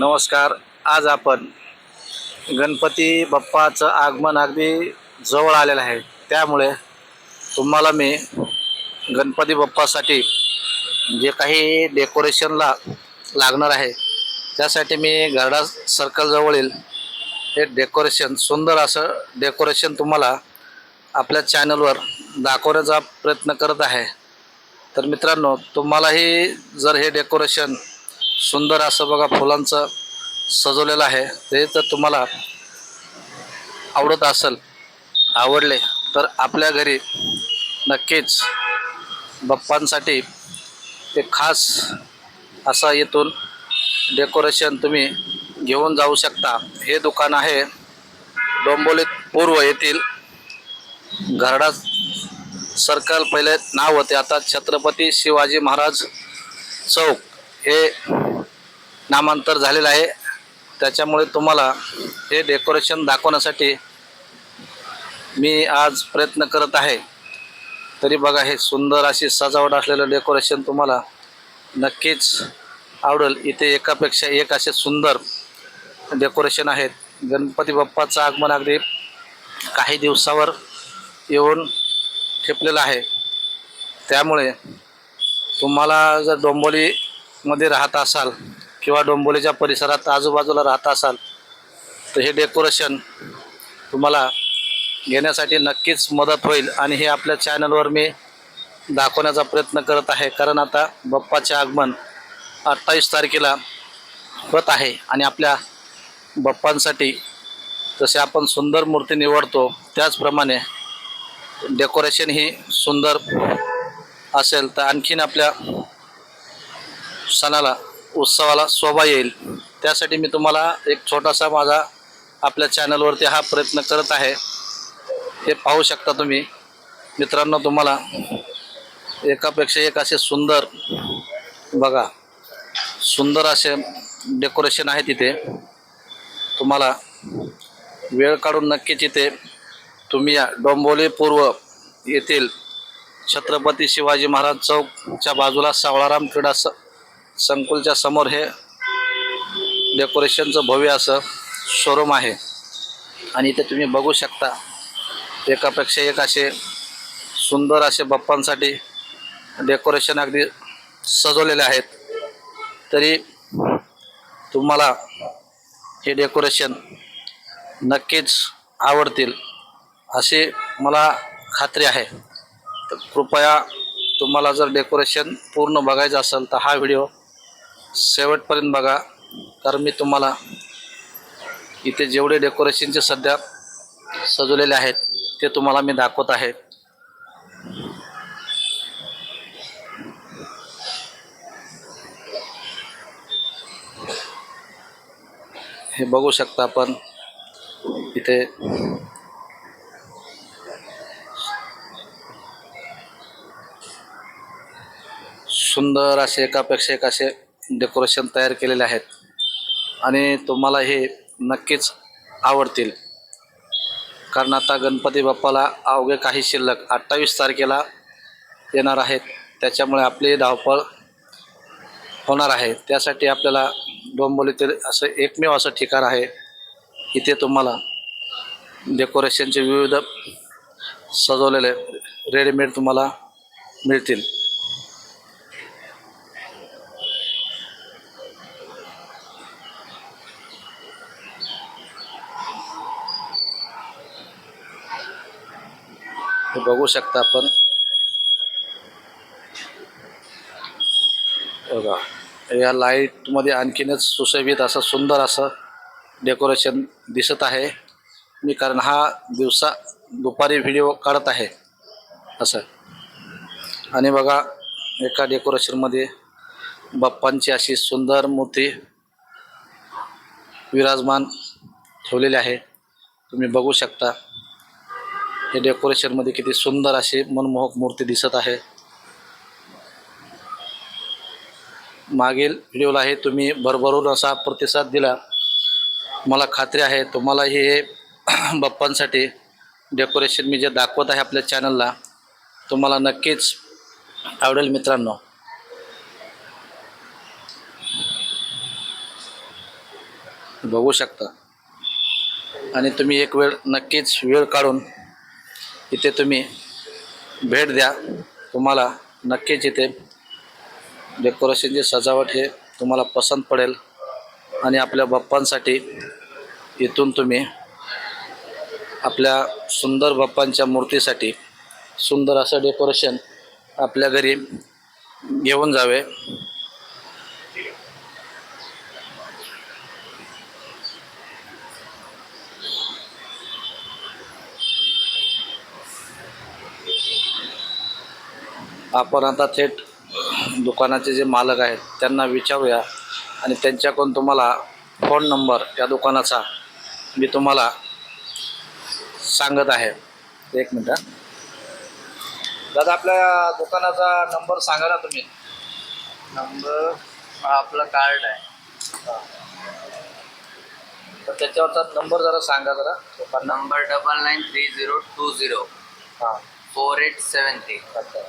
नमस्कार. आज आपण गणपती बाप्पाचं आगमन अगदी जवळ आलेलं आहे. त्यामुळे तुम्हाला मी गणपती बाप्पासाठी जे काही डेकोरेशनला लागणार आहे त्यासाठी मी घरडा सर्कलजवळील हे डेकोरेशन सुंदर असं डेकोरेशन तुम्हाला आपल्या चॅनलवर दाखवण्याचा प्रयत्न करत आहे. तर मित्रांनो तुम्हालाही जर हे डेकोरेशन सुंदर असं बघा फुलांचं सजवलेलं आहे. ते तर तुम्हाला आवडत असेल आवडले तर आपल्या घरी नक्कीच बाप्पांसाठी ते खास असा येथून डेकोरेशन तुम्ही घेऊन जाऊ शकता. हे दुकान आहे डोंबोलीत पूर्व येथील घरडा सर्कल. पहिले नाव होते आता छत्रपती शिवाजी महाराज चौक. हे नामांतर झालेलं आहे. त्याच्यामुळे तुम्हाला हे डेकोरेशन दाखवण्यासाठी मी आज प्रयत्न करत आहे. तरी बघा हे सुंदर अशी सजावट असलेलं डेकोरेशन तुम्हाला नक्कीच आवडेल. इथे एकापेक्षा एक असे सुंदर डेकोरेशन आहेत. गणपती बाप्पाचं आगमन अगदी काही दिवसावर येऊन ठेपलेलं आहे. त्यामुळे तुम्हाला जर डोंबोलीमध्ये राहत असाल किंवा डोंबोलीच्या परिसरात आजूबाजूला राहत असाल तर हे डेकोरेशन तुम्हाला घेण्यासाठी नक्कीच मदत होईल आणि हे आपल्या चॅनलवर मी दाखवण्याचा प्रयत्न करत आहे. कारण आता बाप्पाचे आगमन अठ्ठावीस तारखेला होत आहे आणि आपल्या बाप्पांसाठी जसे आपण सुंदर मूर्ती निवडतो त्याचप्रमाणे डेकोरेशन ही सुंदर असेल. तर आणखीन आपल्या सणाला उत्सवाला शोभा येईल. त्यासाठी मी तुम्हाला एक छोटासा माझा आपल्या चॅनलवरती हा प्रयत्न करत आहे. हे पाहू शकता तुम्ही. मित्रांनो तुम्हाला एकापेक्षा एक असे सुंदर बघा सुंदर असे डेकोरेशन आहे तिथे. तुम्हाला वेळ काढून नक्कीच इथे तुम्ही या. डोंबोली पूर्व येथील छत्रपती शिवाजी महाराज चौकच्या बाजूला सावळाराम क्रीडा स संकुलच्या समोर हे डेकोरेशनचं भव्य असं शोरूम आहे. आणि इथे तुम्ही बघू शकता एकापेक्षा एक असे सुंदर असे बाप्पांसाठी डेकोरेशन अगदी सजवलेले आहेत. तरी तुम्हाला हे डेकोरेशन नक्कीच आवडतील अशी मला खात्री आहे. तर कृपया तुम्हाला जर डेकोरेशन पूर्ण बघायचं असेल तर हा व्हिडिओ शेवटपर्यंत बघा. कारण मी तुम्हाला इथे जेवढे डेकोरेशनचे सध्या सजवलेले आहेत ते तुम्हाला मी दाखवत आहे. हे बघू शकता आपण इथे. सुंदर असे एकापेक्षा एक असे डेकोरेशन तयार केलेले आहेत. आणि तुम्हाला हे नक्कीच आवडतील. कारण आता गणपती बाप्पाला अवघे काही शिल्लक अठ्ठावीस तारखेला येणार आहेत. त्याच्यामुळे आपली धावपळ होणार आहे. त्यासाठी आपल्याला डोंबोलीतील असं एकमेव असं ठिकाण आहे. इथे तुम्हाला डेकोरेशनचे विविध सजवलेले रेडीमेड तुम्हाला मिळतील. हे बघू शकता आपण. बघा या लाईटमध्ये आणखीनच सुशोभित असं सुंदर असं डेकोरेशन दिसत आहे. मी कारण हा दिवसा दुपारी व्हिडिओ काढत आहे. असं. आणि बघा एका डेकोरेशनमध्ये बाप्पांची अशी सुंदर मूर्ती विराजमान ठेवलेली आहे. तुम्ही बघू शकता. हे डेकोरेशनमध्ये किती सुंदर अशी मनमोहक मूर्ती दिसत आहे. मागील व्हिडिओलाही तुम्ही भरभरून असा प्रतिसाद दिला. मला खात्री आहे तुम्हाला हे बाप्पांसाठी डेकोरेशन मी जे दाखवत आहे आपल्या चॅनलला तुम्हाला नक्कीच आवडेल मित्रांनो. बघू शकता. आणि तुम्ही एक वेळ नक्कीच वेळ काढून इथे तुम्ही भेट द्या. तुम्हाला नक्कीच इथे डेकोरेशनची सजावट हे तुम्हाला पसंत पडेल. आणि आपल्या बाप्पांसाठी इथून तुम्ही आपल्या सुंदर बाप्पांच्या मूर्तीसाठी सुंदर असं डेकोरेशन आपल्या घरी घेऊन जावे. आपण आता थेट दुकानाचे जे मालक आहेत त्यांना विचारूया आणि त्यांच्याकडून तुम्हाला फोन नंबर या दुकानाचा मी तुम्हाला सांगत आहे. एक मिनिट. दादा आपल्या दुकानाचा नंबर सांगा ना तुम्ही. नंबर हा आपला कार्ड आहे. तर त्याच्यावरचा नंबर जरा सांगा जरा. Number double nine three zero two zero हां. फोर एट सेवन थ्री अच्छा.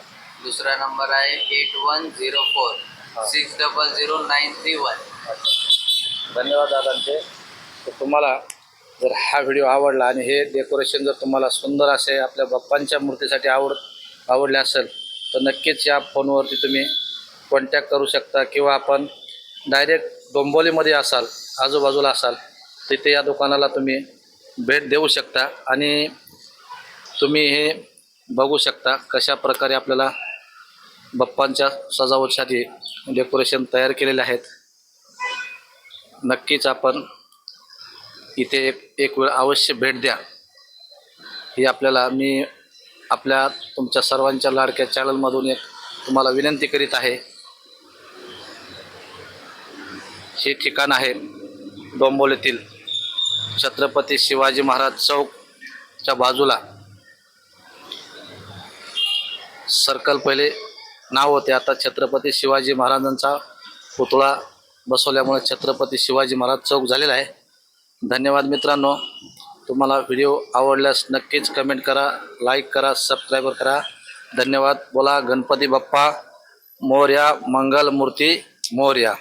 दुसरा नंबर आहे eight one zero four six double zero nine three one धन्यवाद दादांचे. तर तुम्हाला जर हा व्हिडिओ आवडला आणि हे डेकोरेशन जर तुम्हाला सुंदर असे आपल्या बाप्पांच्या मूर्तीसाठी आवड आवडले असेल तर नक्कीच या फोनवरती तुम्ही कॉन्टॅक्ट करू शकता किंवा आपण डायरेक्ट डोंबोलीमध्ये असाल आजूबाजूला असाल तिथे या दुकानाला तुम्ही भेट देऊ शकता आणि तुम्ही हे बघू शकता कशा प्रकारे आपल्याला बाप्पांच्या सजावटसाठी डेकोरेशन तयार केलेले आहेत. नक्कीच आपण इथे एक एक वेळ अवश्य भेट द्या. ही आपल्याला मी आपल्या तुमच्या सर्वांच्या लाडक्या चॅनलमधून एक तुम्हाला विनंती करीत आहे. हे ठिकाण आहे डोंबोलीतील छत्रपती शिवाजी महाराज चौकच्या बाजूला. सर्कल पहिले नाव होते. आता छत्रपती शिवाजी महाराजांचा पुतळा बसवल्यामुळे छत्रपती शिवाजी महाराज चौक झालेला आहे. धन्यवाद मित्रांनो. तुम्हाला व्हिडिओ आवडल्यास नक्कीच कमेंट करा लाईक करा सबस्क्राईबर करा. धन्यवाद. बोला गणपती बाप्पा मोर्या मंगल मूर्ती मोर्या.